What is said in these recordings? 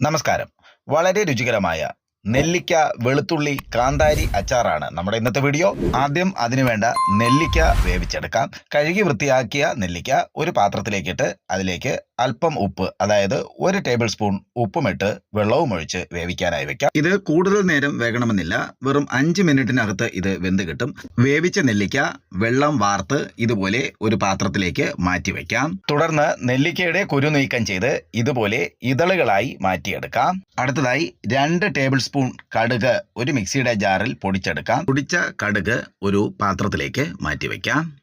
നമസ്കാരം. വളരെ രുചികരമായ നെല്ലിക്ക വെളുത്തുള്ളി കാന്താരി അച്ചാറാണ് നമ്മുടെ ഇന്നത്തെ വീഡിയോ. ആദ്യം അതിനുവേണ്ട നെല്ലിക്ക വേവിച്ചെടുക്കാം. കഴുകി വൃത്തിയാക്കിയ നെല്ലിക്ക ഒരു പാത്രത്തിലേക്കിട്ട് അതിലേക്ക് അല്പം ഉപ്പ് അതായത് ഒരു ടേബിൾ സ്പൂൺ ഉപ്പുമിട്ട് വെള്ളവും ഒഴിച്ച് വേവിക്കാനായി വെക്കാം. ഇത് കൂടുതൽ നേരം വേകണമെന്നില്ല. വെറും അഞ്ച് മിനിറ്റിനകത്ത് ഇത് വെന്ത് കിട്ടും. വേവിച്ച നെല്ലിക്ക വെള്ളം വാർത്ത് ഇതുപോലെ ഒരു പാത്രത്തിലേക്ക് മാറ്റി വെക്കാം. തുടർന്ന് നെല്ലിക്കയുടെ കുരു നീക്കം ചെയ്ത് ഇതുപോലെ ഇതളുകളായി മാറ്റിയെടുക്കാം. അടുത്തതായി രണ്ട് ടേബിൾ സ്പൂൺ കടുക് ഒരു മിക്സിയുടെ ജാറിൽ പൊടിച്ചെടുക്കാം. പൊടിച്ച കടുക് ഒരു പാത്രത്തിലേക്ക് മാറ്റി വെക്കാം.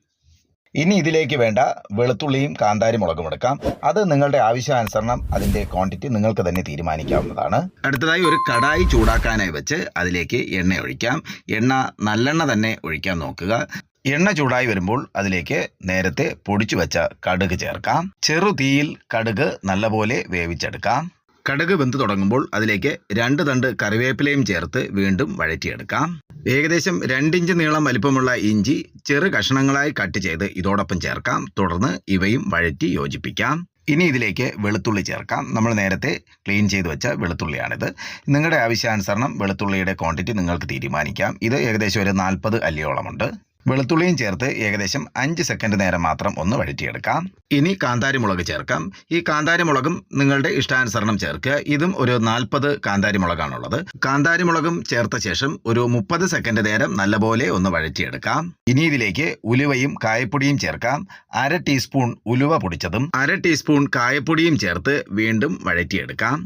ഇനി ഇതിലേക്ക് വേണ്ട വെളുത്തുള്ളിയും കാന്താരി മുളകും എടുക്കാം. അത് നിങ്ങളുടെ ആവശ്യാനുസരണം അതിന്റെ ക്വാണ്ടിറ്റി നിങ്ങൾക്ക് തന്നെ തീരുമാനിക്കാവുന്നതാണ്. അടുത്തതായി ഒരു കടായി ചൂടാക്കാനായി വെച്ച് അതിലേക്ക് എണ്ണ ഒഴിക്കാം. എണ്ണ നല്ലെണ്ണ തന്നെ ഒഴിക്കാൻ നോക്കുക. എണ്ണ ചൂടായി വരുമ്പോൾ അതിലേക്ക് നേരത്തെ പൊടിച്ചു വെച്ച കടുക് ചേർക്കാം. ചെറു തീയിൽ കടുക് നല്ലപോലെ വേവിച്ചെടുക്കാം. കടുക് വെന്ത് തുടങ്ങുമ്പോൾ അതിലേക്ക് രണ്ട് തണ്ട് കറിവേപ്പിലയും ചേർത്ത് വീണ്ടും വഴറ്റിയെടുക്കാം. ഏകദേശം രണ്ടിഞ്ച് നീളം വലിപ്പമുള്ള ഇഞ്ചി ചെറു കഷണങ്ങളായി കട്ട് ചെയ്ത് ഇതോടൊപ്പം ചേർക്കാം. തുടർന്ന് ഇവയും വഴറ്റി യോജിപ്പിക്കാം. ഇനി ഇതിലേക്ക് വെളുത്തുള്ളി ചേർക്കാം. നമ്മൾ നേരത്തെ ക്ലീൻ ചെയ്ത് വെച്ച വെളുത്തുള്ളിയാണിത്. നിങ്ങളുടെ ആവശ്യാനുസരണം വെളുത്തുള്ളിയുടെ ക്വാണ്ടിറ്റി നിങ്ങൾക്ക് തീരുമാനിക്കാം. ഇത് ഏകദേശം ഒരു നാൽപ്പത് അല്ലിയോളമുണ്ട്. വെളുത്തുള്ളിയും ചേർത്ത് ഏകദേശം അഞ്ച് സെക്കൻഡ് നേരം മാത്രം ഒന്ന് വഴറ്റിയെടുക്കാം. ഇനി കാന്താരിമുളക് ചേർക്കാം. ഈ കാന്താരിമുളകും നിങ്ങളുടെ ഇഷ്ടാനുസരണം ചേർക്കുക. ഇതും ഒരു നാൽപ്പത് കാന്താരി മുളകാണുള്ളത് കാന്താരി മുളകും ചേർത്ത ശേഷം ഒരു മുപ്പത് സെക്കൻഡ് നേരം നല്ലപോലെ ഒന്ന് വഴറ്റിയെടുക്കാം. ഇനി ഇതിലേക്ക് ഉലുവയും കായപ്പൊടിയും ചേർക്കാം. അര ടീസ്പൂൺ ഉലുവ പൊടിച്ചതും അര ടീസ്പൂൺ കായപ്പൊടിയും ചേർത്ത് വീണ്ടും വഴറ്റിയെടുക്കാം.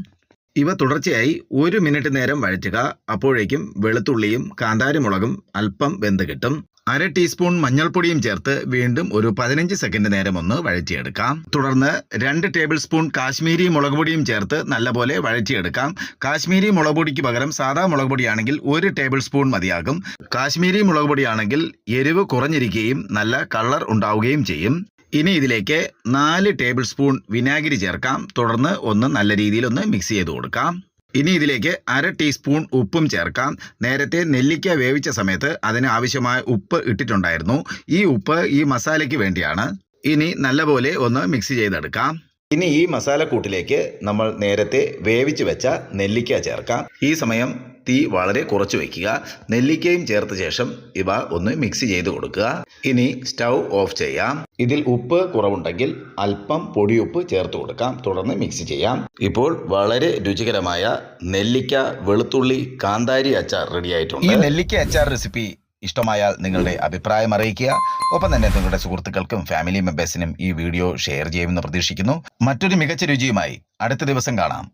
ഇവ തുടർച്ചയായി ഒരു മിനിറ്റ് നേരം വഴറ്റുക. അപ്പോഴേക്കും വെളുത്തുള്ളിയും കാന്താരിമുളകും അല്പം വെന്ത് കിട്ടും. അര ടീസ്പൂൺ മഞ്ഞൾപ്പൊടിയും ചേർത്ത് വീണ്ടും ഒരു പതിനഞ്ച് സെക്കൻഡ് നേരം ഒന്ന് വഴറ്റിയെടുക്കാം. തുടർന്ന് രണ്ട് ടേബിൾ സ്പൂൺ കാശ്മീരി മുളക് പൊടിയും ചേർത്ത് നല്ലപോലെ വഴറ്റിയെടുക്കാം. കാശ്മീരി മുളക് പൊടിക്ക് പകരം സാധാ മുളക് പൊടിയാണെങ്കിൽ ഒരു ടേബിൾ സ്പൂൺ മതിയാകും. കാശ്മീരി മുളക് പൊടിയാണെങ്കിൽ എരിവ് കുറഞ്ഞിരിക്കുകയും നല്ല കളർ ഉണ്ടാവുകയും ചെയ്യും. ഇനി ഇതിലേക്ക് നാല് ടേബിൾ സ്പൂൺ വിനാഗിരി ചേർക്കാം. തുടർന്ന് ഒന്ന് നല്ല രീതിയിൽ ഒന്ന് മിക്സ് ചെയ്ത് കൊടുക്കാം. ഇനി ഇതിലേക്ക് അര ടീസ്പൂൺ ഉപ്പും ചേർക്കാം. നേരത്തെ നെല്ലിക്ക വേവിച്ച സമയത്ത് അതിന് ആവശ്യമായ ഉപ്പ് ഇട്ടിട്ടുണ്ടായിരുന്നു. ഈ ഉപ്പ് ഈ മസാലയ്ക്ക് വേണ്ടിയാണ്. ഇനി നല്ലപോലെ ഒന്ന് മിക്സ് ചെയ്തെടുക്കാം. ഇനി ഈ മസാലക്കൂട്ടിലേക്ക് നമ്മൾ നേരത്തെ വേവിച്ച് വെച്ച നെല്ലിക്ക ചേർക്കാം. ഈ സമയം തീ വളരെ കുറച്ച് വയ്ക്കുക നെല്ലിക്കയും ചേർത്ത ശേഷം ഇവ ഒന്ന് മിക്സ് ചെയ്ത് കൊടുക്കുക. ഇനി സ്റ്റൗ ഓഫ് ചെയ്യാം. ഇതിൽ ഉപ്പ് കുറവുണ്ടെങ്കിൽ അല്പം പൊടിയുപ്പ് ചേർത്ത് കൊടുക്കാം. തുടർന്ന് മിക്സ് ചെയ്യാം. ഇപ്പോൾ വളരെ രുചികരമായ നെല്ലിക്ക വെളുത്തുള്ളി കാന്താരി അച്ചാർ റെഡിയായിട്ടുണ്ട് ഈ നെല്ലിക്ക അച്ചാർ റെസിപ്പി ഇഷ്ടമായാൽ നിങ്ങളുടെ അഭിപ്രായം അറിയിക്കുക. ഒപ്പം തന്നെ നിങ്ങളുടെ സുഹൃത്തുക്കൾക്കും ഫാമിലി മെമ്പേഴ്സിനും ഈ വീഡിയോ ഷെയർ ചെയ്യുമെന്ന് പ്രതീക്ഷിക്കുന്നു. മറ്റൊരു മികച്ച രുചിയുമായി അടുത്ത ദിവസം കാണാം.